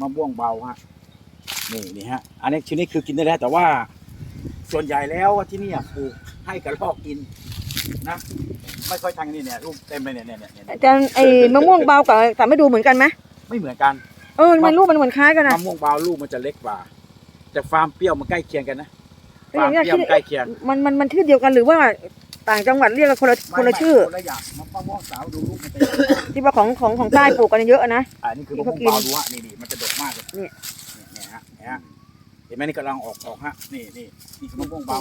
มะม่วงเบาฮะนี่นี่ฮะอันนี้ชิ้นนี้คือกินได้แล้วแต่ว่าส่วนใหญ่แล้วที่นี่ปลูกให้กระรอกกินนะไม่ค่อยทางนี่เนี่ยรูปเต็มเลยเนี่ยเนี่ยเนี่ยเนี่ยอาจารย์ไอ้มะม่วงเบากับแต่ไม่ดูเหมือนกันไหมไม่เหมือนกันเออมันรูปมันเหมือนคล้ายกันนะมะม่วงเบาลูกมันจะเล็กกว่าแต่ฟาร์มเปรี้ยวมันใกล้เคียงกันนะเออฟาร์มเนี่ยเปรี้ยวมันใกล้เคียงมันมันมันชื่อเดียวกันหรือว่าต่างจังหวัดเรียกกันคนละคนละชื่อคนละอย่างมะม่วงสาวดูลูกมันจะที่ว่าของของของใต้ปลูกกันเยอะนะอันนี้คือที่มะม่เขาวงกินเบาดูฮะนี่นี่มันจะดก มากเลยนี่เนี่ยฮะเนี่ยฮะเห็นไหมนี่กำลังออกออกฮะนี่นี่นี่คือมะม่วงเบา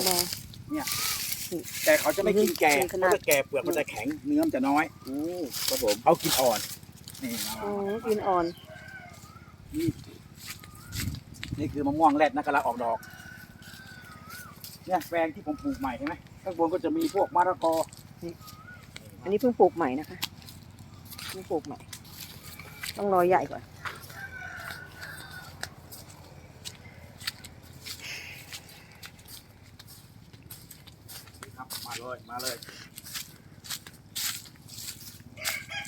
แต่เขาจะไม่กินแก่อืมขนาเขาดจะแก่เปลือกมันจะแข็งเนื้อมันจะน้อยอืมครับผมเขากินอ่อนนี่มาอ๋อกินอ่อนนี่นี่คือมะม่วงแรดนะกำลังออกดอก เนี่ยแปลงที่ผมปลูกใหม่ใช่ไหมข้างบนก็จะมีพวกมะละกออันนี้เพิ่งปลูกใหม่นะคะเพิ่งปลูกใหม่ ต้องรอใหญ่ก่อน นี่ครับ มา เลยมาเลย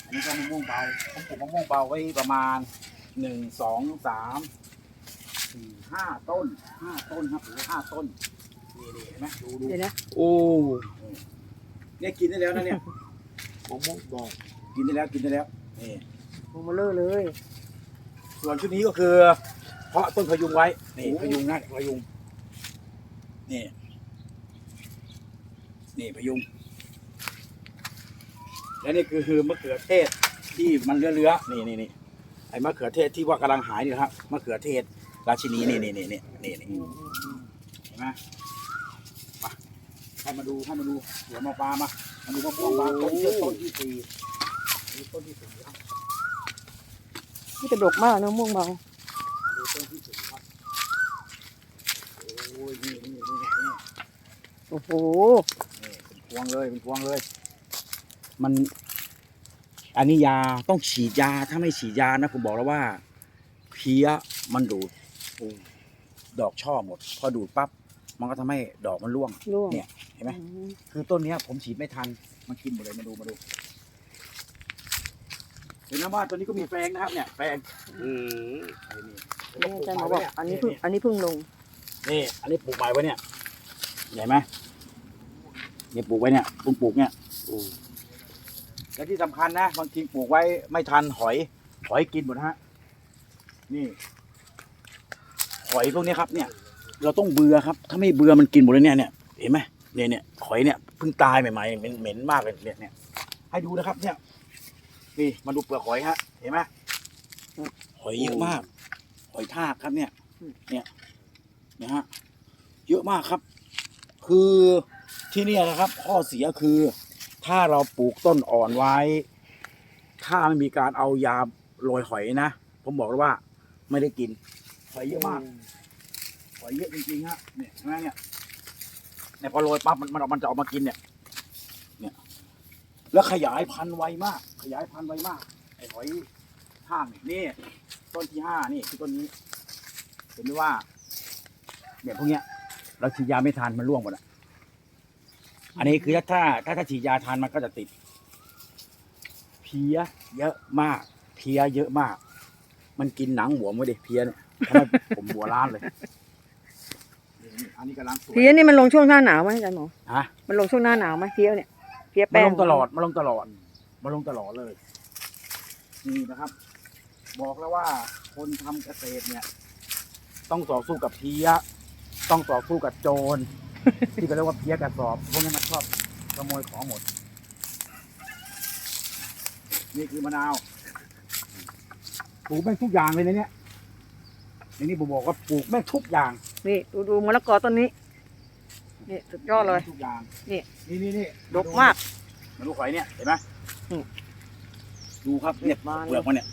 อันนี้ก็มะม่วงเบาผมปลูกมะม่วงเบาไว้ประมาณหนึ่งสองสามสี่ห้าต้นห้าต้นครับหรือห้าต้นนี่นี่เห็นไหมดูดูเดี๋ยวนะโอ้เนี่ยกินได้แล้วนะเนี่ยมะม่วงบอกกินได้แล้วกินได้แล้วนี่โมโมเลอร์เลย ส่วนชุดนี้ก็คือ เพาะต้นพยุงไว้นี่พยุงนะพยุงนี่ นี่พยุง และนี่คือคือมะเขือเทศที่มันเลื้อๆนี่นี่นี่ไอ้มะเขือเทศที่ว่ากำลังหายนี่นะครับมะเขือเทศ ราชินีนี่นี่นี่นี่นี่นี่เห็นไหมมาให้มาดูให้มาดูหัวมาปลามามาดูมะม่วงปลาต้นที่ต้นที่สี่นี่ต้นที่สี่ครับนี่กระดกมากนะมะม่วงเบามาดูต้นที่สี่ครับโอ้ยนี่นี่นี่นี่ โอ้โหนี่เป็นพวงเลยเป็นพวงเลย มันอันนี้ยาต้องฉีดยาถ้าไม่ฉีดยานะผมบอกแล้วว่า เพี้ยมันดูดดอกช่อหมด พอดูดปั๊บมันก็ทำให้ดอกมันร่วงร่วง เนี่ยเห็นไหมอืมคือต้นเนี้ย ผมฉีดไม่ทัน มันกินหมดเลยมาดูมาดูเห็นนะว่าตัวนี้ก็มีแปลงนะครับ เนี่ยแปลงอืมนี่นี่อาจารย์หมอบอกอันนี้เพิ่งอันนี้เพิ่งลงนี่อันนี้ปลูกใหม่ไว้เนี่ย ใหญ่ไหมเนี่ยปลูกไว้เนี่ยปลูกปลูกเนี่ยและที่สำคัญนะบางทีปลูกไว้ไม่ทันหอย หอยกินหมดฮะ นี่ หอยพวกนี้ครับ เนี่ย เราต้องเบื่อครับ ถ้าไม่เบื่อมันกินหมดเลยเนี่ยเนี่ยเห็นไหมเนี่ยเนี่ยหอยเนี่ยเพิ่งตายใหม่ๆเหม็นเหม็นมากเลยเนี่ยเนี่ยให้ดูนะครับ เนี่ยนี่มาดูเปลือกหอยฮะเห็นไหมหอยเยอะมาก หอยทากครับเนี่ย เนี่ยนะฮะเยอะมากครับ คือที่เนี่ยนะครับ ข้อเสียคือถ้าเราปลูกต้นอ่อนไว้ ถ้าไม่มีการเอายาโรยหอยนะ ผมบอกเลยว่า ไม่ได้กินหอยเยอะมากหอยเยอะจริงๆฮะเนี่ยเห็นไหมเนี่ยเนี่ยพอโรยปั๊บมันมันมันจะออกมากินเนี่ย เนี่ย แล้วขยายพันธุ์ไวมาก ขยายพันธุ์ไวมากไอ้หอยทากเนี่ยนี่ต้นที่ห้านี่คือต้นนี้ เห็นไหมว่าเนี่ยพวกเนี้ย เราฉีดยาไม่ทันมันร่วงหมดอะอันนี้คือถ้าถ้าถ้าถ้าฉีดยาทันมันก็จะติด เพี้ยเยอะมาก เพี้ยเยอะมาก มันกินหนังหัวไม่ได้เพี้ยเนี่ยทำให้ผมหัวล้านเลยนี่อันนี้กำลังสวยเพี้ยนี่มันลงช่วงหน้าหนาวไหมอาจารย์หมอฮะมันลงช่วงหน้าหนาวไหมเพี้ยเนี่ยเพี้ยมาแป้งลงตลอดมาลงตลอดมาลงตลอดเลย นี่นะครับ บอกแล้วว่าคนทำเกษตรเนี่ย ต้องต่อสู้กับเพี้ย ต้องต่อสู้กับโจร ที่เขาเรียกว่าเพี้ยกระสอบ พวกนี้มันชอบขโมยของหมด นี่คือมะนาวปลูกแม่งทุกอย่างเลยในเนี้ยในนี้ผมบอกว่าปลูกแม่งทุกอย่างนี่ดูดูมะละกอต้นนี้ นี่สุดยอดเลย ทุกอย่างนี่ นี่นี่นี่ดกมากมาดูหอยเนี่ยเห็นไหมอืม ดูครับเนี่ยมาเลยเปลือกมันเนี่ย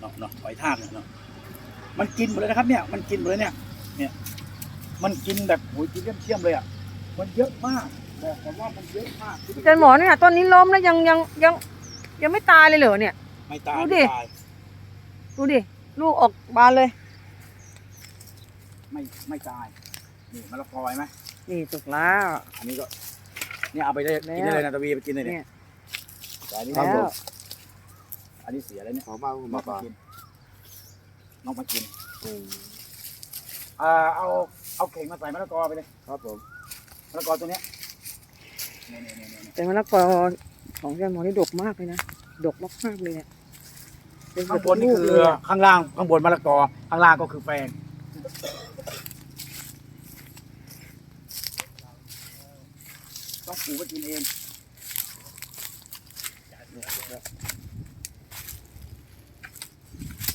เนาะเนาะหอยทากเนี่ยเนาะมันกินหมดเลยนะครับเนี่ย มันกินหมดเลยเนี่ย เนี่ย มันกินแบบโอ้ยกินเชี่ยมๆเลยอะ มันเยอะมากบอกผมว่ามันเยอะมากอาจารย์หมอเนี่ยต้นนี้ล้มแล้วยังยังยังยังไม่ตายเลยเหรอเนี่ย ไม่ตายดูไม่ดิตายดูดิ ลูกออกบานเลย ไม่ไม่ตาย นี่มะละกอเห็นไหมนี่สุกแล้ว อันนี้ก็ เนี่ยเอาไปได้แล้วกินได้เลยนะตะวีไปกินเลยเนี่เนี่ย ยแต่อันนี้แล้วอันนี้เสียแล้วเนี่ยหอมมากมาปลากินมนกมากินอืมอ่าเอา เอาเข่งมาใส่มะละกอไปเลยครับผมมะละกอตัวเนี้ยนี่นี่นี่นี่แต่มะละกอของอาจารย์หมอนี่ดกมากเลยนะดกมากๆเลยเนี่ยเป็นข้างบนนี่ลูกคือเลยอะข้างล่างข้างบนมะละกอ ข้างล่างก็คือแฟงต้องปลูกไว้กินเอง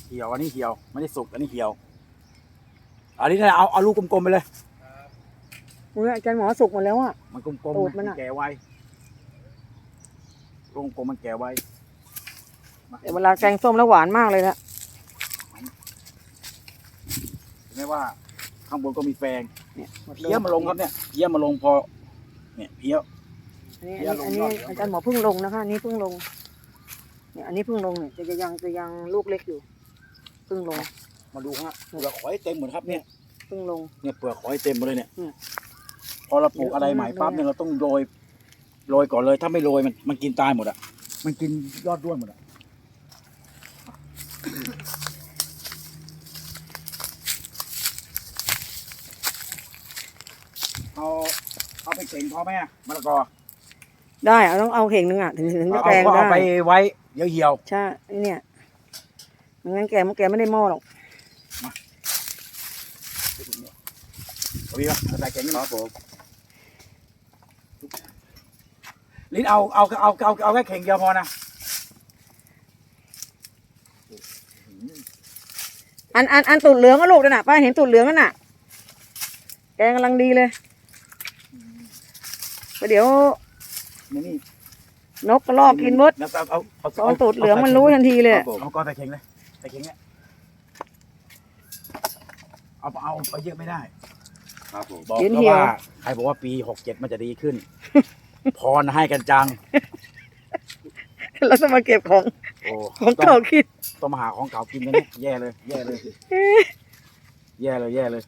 เหี่ยวอันนี้เหี่ยวไม่ได้สุกอันนี้เหี่ยว อันนี้เอาเอาลูกกลมๆไปเลยอุ๊ยอาจารย์หมอสุกหมดแล้วอะ มันกลมตูดๆมันมัอะนแก่ไวลูกกลมมันแก่ไวมาแต่เวลาแกงส้มแล้วหวานมากเลยนะเห็นไหมว่า ข้างบนก็มีแฟงเนี่ยหมดเลเพี้ยมาลงครับเนี่ยเพี้ยมาลงพอ เนี่ยเพี้ย อันนี้เดี๋อัยวนลงนี้ยอดอาจารย์หมอเพิ่งลงนะคะอันนี้เพิ่งลงเนี่ยอันนี้เพิ่งลงเนี่ยจะจะยังจะยังลูกเล็กอยู่เพิ่งลง มาดูฮะเปลือกหอยเต็มหมดครับเนี่ยเพิ่งลง เนี่ยเปลือกหอยเต็มหมดเลยเนี่ย อืม พอเราปลูกอะไรใหม่ปั๊บเนี่ยเราต้องโรยโรยก่อนเลยถ้าไม่โรยมันมันกินตายหมดอะ มันกินยอดด้วนหมดอะเอาเอาไปเข่งพอไหมอะมะละกอได้เอาต้องเอาเข่งหนึงอะถึงถึงจะเอาแกงก็ได้เอาไปไว้เดี๋ยวเหี่ยวใช่ไอ้เนี่ยไม่งั้นแกมันแกไม่ได้หม้อหรอก เอา พี่ปะเอาใส่เข่งนี่ครับผมลิ้นเอาเอาเอาเอาเอาแค่เข่งเดียวพอนะอันอันอันตูดเหลืองก็ลูกนั่นน่ะป้าเห็นตูดเหลืองนั่นน่ะ แกงกำลังดีเลยประเดี๋ยวนี่นี่นกกระรอกกินมดแล้วก็เอาเอาตอนตูดเหลืองมันรู้ทันทีเลยครับผมเอาก็ใส่เข่งเลยใส่เข่งเนี่ยเอาเอาไปเยอะไม่ได้ ครับผมบอกแล้วว่าใครบอกว่าปีหกเจ็ดมันจะดีขึ้น พรให้กันจัง แล้วจะมาเก็บของโอ้ของต้องเก่าคิดต้องมาหาของเก่ากินกันเนี่ยแย่เลย แย่เลย แย่เลยแย่เลย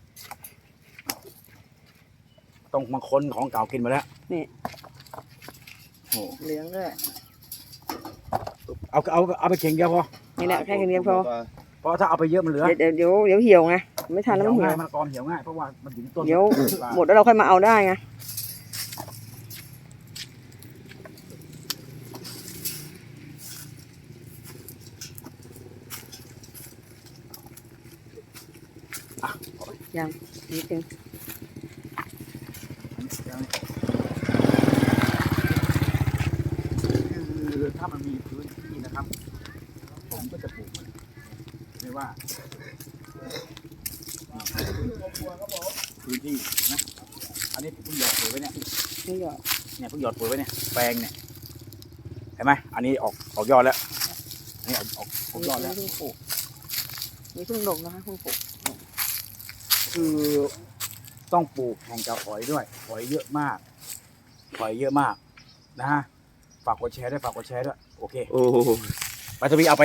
ต้องมาค้นของเก่ากินมาแล้วนี่โอ้เหลืองด้วยเอาเอาเอาไปเข่งเดียวพอนี่แหละแค่แค่นี้พอเพราะถ้าเอาไปเยอะมันเหลือ เดี๋ยวเดี๋ยวเดี๋ยวเหี่ยวไง ไม่ทันแล้วมันเหี่เหี่ยยววง่ายมันกรเหี่ยวง่ายเพราะว่ามันถึงต้นเดี๋ยวหมดแล้วเราค่อยมาเอาได้ไงยังนิดนึงคือถ้ามันมีพื้นที่นะครับ ผมก็จะปลูกมันไม่ว่า พื้นที่นะอันนี้เพิ่งหยอดปุ๋ยไว้เนี่ยนี่หยอดเนี่ยเพิ่งหยอดปุ๋ยไว้เนี่ยแปลงเนี่ยเห็นไหมอันนี้ออกออกยอดแล้วอันนี้ออกออกออกยอดแล้วนี่เพิ่งปลูกนี่เพิ่งลงนะคะเพิ่งปลูกคือต้องปลูกแข่งกับหอยด้วยหอยเยอะมากหอยเยอะมากนะฮะฝากกดแชร์ด้วยฝากกดแชร์ด้วยโอเคโอ้ไปทวีเอาไป